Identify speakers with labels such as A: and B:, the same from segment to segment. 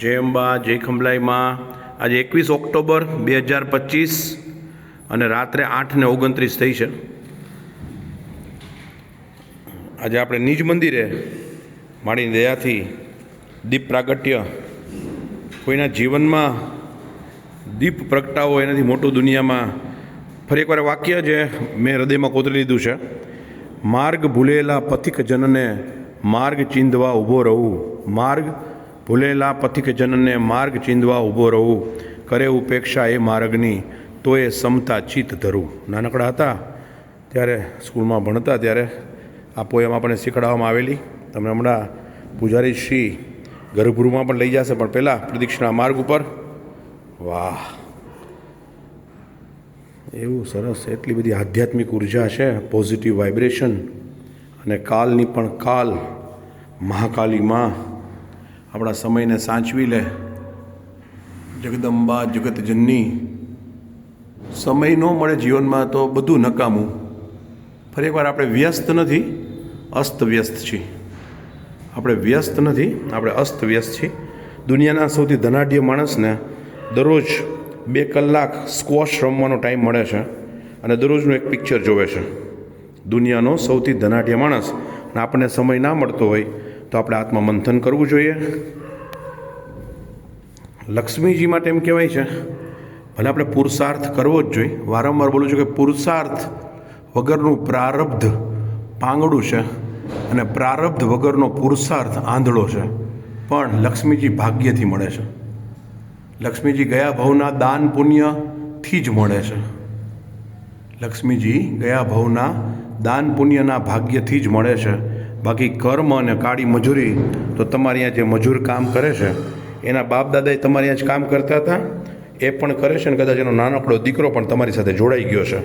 A: જય અંબા, જય ખંભલાઈમાં આજે એકવીસ ઓક્ટોબર બે હજાર પચીસ અને રાત્રે આઠ ને ઓગણત્રીસ થઈ છે. આજે આપણે નિજ મંદિરે મારી દયાથી દીપ પ્રાગટ્ય. કોઈના જીવનમાં દીપ પ્રગટાવો એનાથી મોટું દુનિયામાં ફરી એકવાર વાક્ય જે મેં હૃદયમાં કોતરી લીધું છે. માર્ગ ભૂલેલા પથિક જનને માર્ગ ચીંધવા ઊભો રહું. માર્ગ ભૂલેલા પથિક જનને માર્ગ ચીંધવા ઊભો રહું, કરે ઉપેક્ષા એ માર્ગની તો એ સમતા ચિત્ત ધરું. નાનકડા હતા, ત્યારે સ્કૂલમાં ભણતા, ત્યારે આ પોયમ આપણને શીખડાવવામાં આવેલી. તમે હમણાં પૂજારી શ્રી ગર્ભગૃહમાં પણ લઈ જશે, પણ પહેલાં પ્રદક્ષિણા માર્ગ ઉપર. વાહ! એવું સરસ, એટલી બધી આધ્યાત્મિક ઊર્જા છે, પોઝિટિવ વાઇબ્રેશન, અને કાલની પણ કાલ મહાકાલી માં આપણા સમયને સાચવી લે. જગદંબા જગતજનની સમય ન મળે જીવનમાં તો બધું નકામું. ફરી એકવાર આપણે વ્યસ્ત નથી અસ્ત વ્યસ્ત છીએ. આપણે વ્યસ્ત નથી, આપણે અસ્ત વ્યસ્ત છીએ. દુનિયાના સૌથી ધનાઢ્ય માણસને દરરોજ બે કલાક સ્ક્વોશ રમવાનો ટાઈમ મળે છે અને દરરોજનું એક પિક્ચર જોવે છે. દુનિયાનો સૌથી ધનાઢ્ય માણસ અને આપણને સમય ના મળતો હોય તો આપણે આત્મમંથન કરવું જોઈએ. લક્ષ્મીજી માટે એમ કહેવાય છે, ભલે આપણે પુરુષાર્થ કરવો જ જોઈએ, વારંવાર બોલું છું કે પુરુષાર્થ વગરનું પ્રારબ્ધ પાંગડું છે અને પ્રારબ્ધ વગરનો પુરુષાર્થ આંધળો છે. પણ લક્ષ્મીજી ભાગ્યથી મળે છે. લક્ષ્મીજી ગયા ભવના દાન પુણ્યથી જ મળે છે. લક્ષ્મીજી ગયા ભવના દાન પુણ્યના ભાગ્યથી જ મળે છે. બાકી કર્મ અને કાળી મજૂરી તો તમારી અહીંયા જે મજૂર કામ કરે છે, એના બાપ દાદાએ તમારી અહીંયા જ કામ કરતા હતા? એ પણ કરે છે ને કદાચ એનો નાનકડો દીકરો પણ તમારી સાથે જોડાઈ ગયો છે.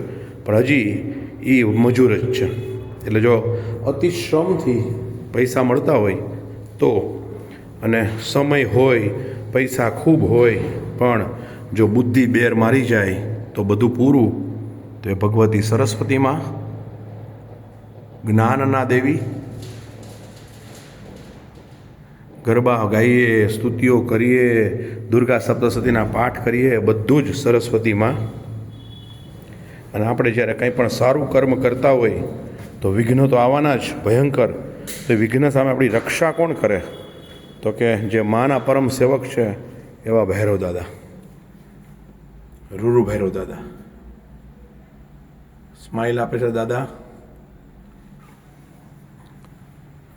A: પણ હજી એ મજૂર જ છે. એટલે જો અતિ શ્રમથી પૈસા મળતા હોય તો અને સમય હોય, પૈસા ખૂબ હોય, પણ જો બુદ્ધિ બેર મારી જાય તો બધું પૂરું, તો એ ભગવતી સરસ્વતીમાં જ્ઞાનના દેવી ગરબા ગાઈએ, સ્તુતિઓ કરીએ, દુર્ગા સપ્તસતીના પાઠ કરીએ, બધું જ સરસ્વતીમાં. અને આપણે જ્યારે કંઈ પણ સારું કર્મ કરતા હોય, તો વિઘ્ન તો આવવાના જ, ભયંકર. તો વિઘ્ન સામે આપણી રક્ષા કોણ કરે? તો કે જે માના પરમ સેવક છે, એવા ભૈરવ દાદા. રૂરુ ભૈરવ દાદા. સ્માઇલ આપે છે દાદા.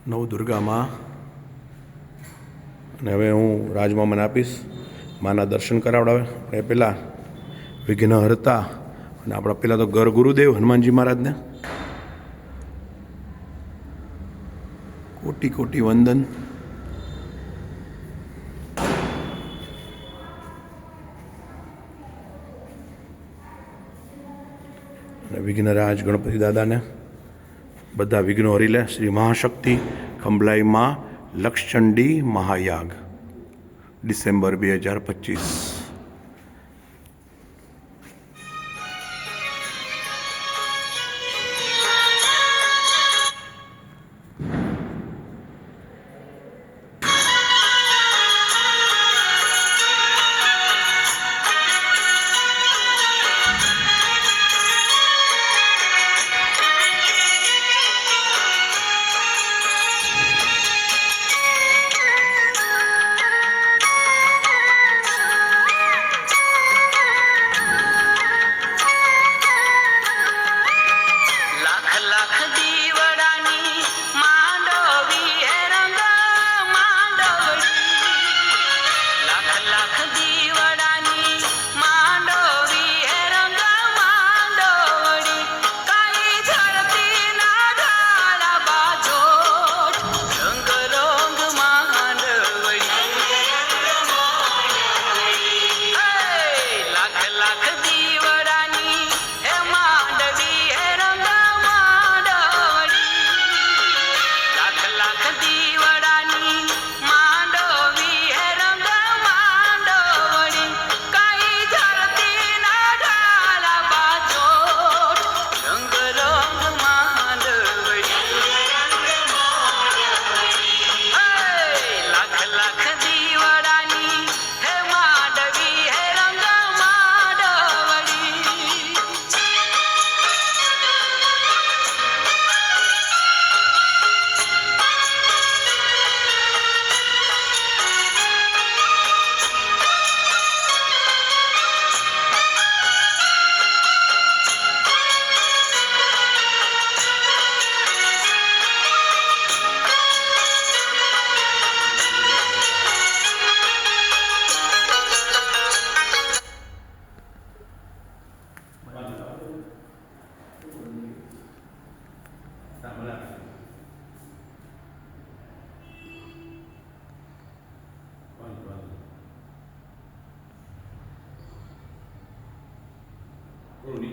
A: નવ દુર્ગામાં અને હવે હું રાજમામાને આપીશ. માના દર્શન કરાવડાવે. એ પહેલાં વિઘ્નહર્તા અને આપણા પહેલાં તો ગર ગુરુદેવ હનુમાનજી મહારાજને. કોટી કોટી વંદન. વિઘ્નરાજ ગણપતિ દાદાને બધા વિઘ્નો હરી લે. શ્રી મહાશક્તિ ખંભલાઈ માં લક્ષચંડી મહાયાગ ડિસેમ્બર બે હજાર પચીસ.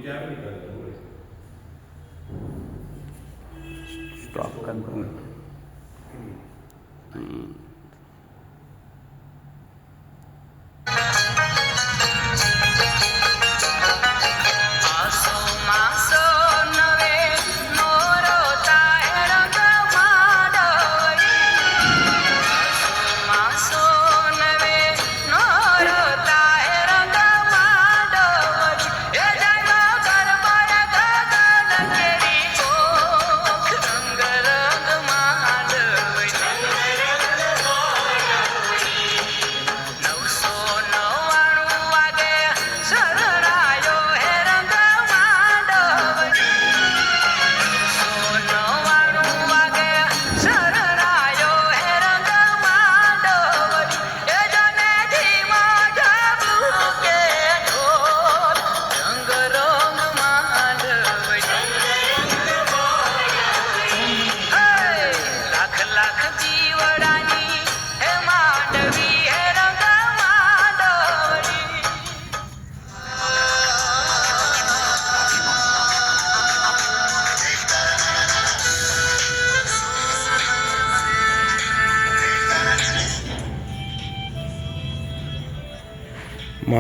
B: Germany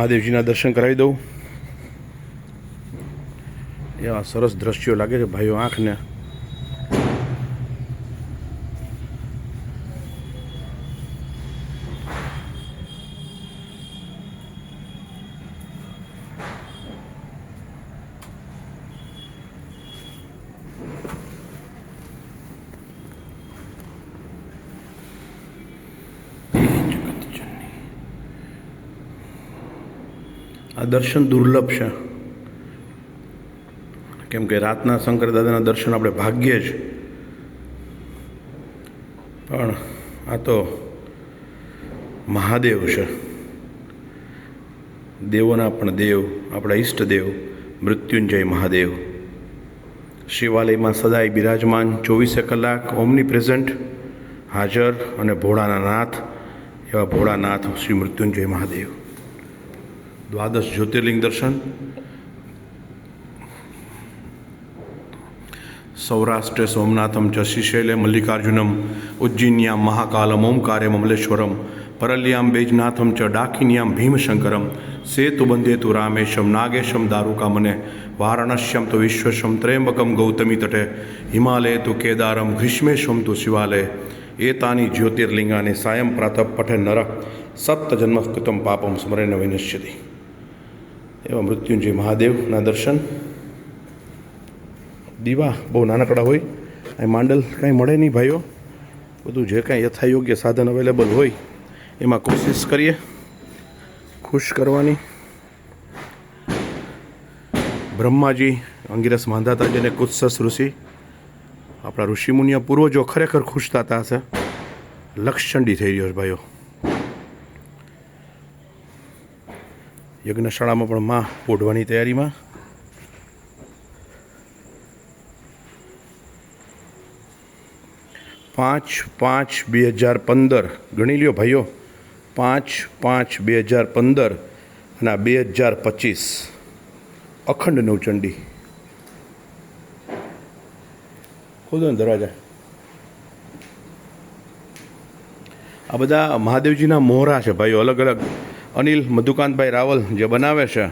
A: મહાદેવજીના દર્શન કરાવી દઉં. એવા સરસ દ્રશ્યો લાગે છે ભાઈઓ આંખને. આ દર્શન દુર્લભ છે. કેમ કે રાતના શંકર દાદાના દર્શન આપણે ભાગ્યે જ. પણ આ તો મહાદેવ છે. દેવોના પણ દેવ, આપણા ઈષ્ટદેવ મૃત્યુંજય મહાદેવ. શિવાલયમાં સદાય બિરાજમાન ચોવીસે કલાક ઓમની પ્રેઝન્ટ હાજર અને ભોળાના નાથ એવા ભોળાનાથ શ્રી મૃત્યુંજય મહાદેવ. દ્વાદશ જ્યોતિર્લિંગ દર્શન. સૌરાષ્ટ્રે સોમનાથમ ચ શિશૈલે મલ્લિકાર્જુનમ ઉજ્જિન્યામ મહાકાલમ ઓમકારે મમલેશ્વરમ પરલ્યામ બેજનાથમ ચ ડાકિન્યામ ભીમશંકરમ, સેતુ બંધેતુ રામેશમ, નાગેશમ દારુકામને, વારાણસ્યમ તો વિશ્વશમ ત્રયંબકમ ગૌતમી તટે હિમાલય તુ કેદારમ, ગ્રીષ્મેશમ તુ શિવાલય. એતાની જ્યોતિર્લિંગાને સાયમ પ્રાતઃ પઠે નર, સપ્ત જન્મકૃતમ પાપમ સ્મરે વિનશ્યતિ. એવા મૃત્યુંજય મહાદેવના દર્શન. દીવા બહુ નાનકડા હોય અહીં માંડલ કાંઈ મળે નહીં ભાઈઓ. બધું જે કાંઈ યથાયોગ્ય સાધન અવેલેબલ હોય, એમાં કોશિશ કરીએ. ખુશ કરવાની. બ્રહ્માજી, અંગિરસ માંધાતા જેને કુત્સસ ઋષિ, આપણા ઋષિમુનિયા પૂર્વજો ખરેખર ખુશ થતા હશે. લક્ષચંડી થઈ રહ્યો છે ભાઈઓ. યજ્ઞશાળામાં પણ માં પોઢવાની તૈયારીમાં. પાંચ પાંચ બે હજાર પંદર. ગણી લ્યો ભાઈઓ. પાંચ પાંચ બે હજાર પંદર અને આ બે હજાર પચીસ. અખંડ નવચંડી. ખોદો ને દરવાજા. આ બધા મહાદેવજીના મોહરા છે ભાઈઓ, અલગ અલગ. અનિલ મધુકાંતભાઈ રાવલ જે બનાવે છે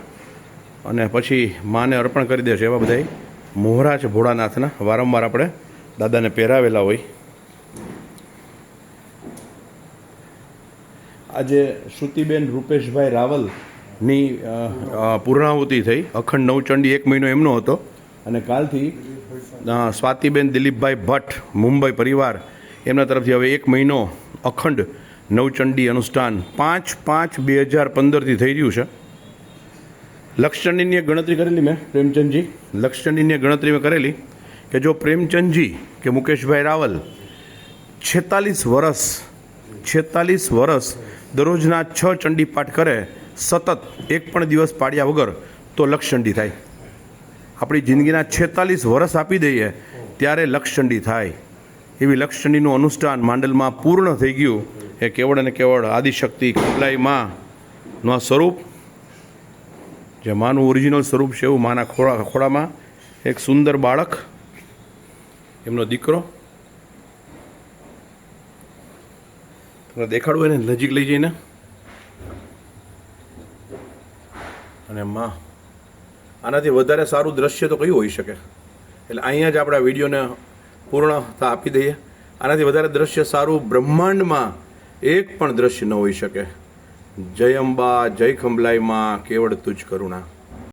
A: અને પછી માને અર્પણ કરી દે છે એવા બધા મોહરા છે ભોળાનાથના વારંવાર આપણે દાદાને પહેરાવેલા હોય. આજે શ્રુતિબેન રૂપેશભાઈ રાવલની પૂર્ણાહુતિ થઈ. અખંડ નવચંડી એક મહિનો એમનો હતો. અને કાલથી સ્વાતિબેન દિલીપભાઈ ભટ્ટ, મુંબઈ પરિવાર, એમના તરફથી હવે એક મહિનો અખંડ નવચંડી અનુષ્ઠાન પાંચ પાંચ બે હજાર પંદરથી થઈ રહ્યું છે. લક્ષચંડીની ગણતરી કરેલી મેં, પ્રેમચંદજી. લક્ષચંડીની ગણતરી મેં કરેલી કે જો પ્રેમચંદજી કે મુકેશભાઈ રાવલ છેતાલીસ વર્ષ છેતાલીસ વર્ષ દરરોજના છ ચંડી પાઠ કરે, સતત એક પણ દિવસ પાડ્યા વગર તો લક્ષચંડી થાય. આપણી જિંદગીના છેતાલીસ વર્ષ આપી દઈએ ત્યારે લક્ષચંડી થાય. એવી લક્ષચંડીનું અનુષ્ઠાન માંડલમાં પૂર્ણ થઈ ગયું. એ કેવળ અને કેવળ આદિશક્તિ કમલાઈ માનું આ સ્વરૂપ? જે માનું ઓરિજિનલ સ્વરૂપ છે એવું માના ખોળા, ખોળામાં એક સુંદર બાળક, એમનો દીકરો. તમને દેખાડવું એને નજીક લઈ જઈને. અને માં, આનાથી વધારે સારું દ્રશ્ય તો કયું હોઈ શકે? એટલે અહીંયા જ આપણે આ વિડીયોને પૂર્ણતા આપી દઈએ. આનાથી વધારે દ્રશ્ય સારું બ્રહ્માંડમાં એક પણ દ્રશ્ય ન હોઈ શકે. જય અંબા જય ખંભલાઈમાં કેવળ તુજ કરુણા.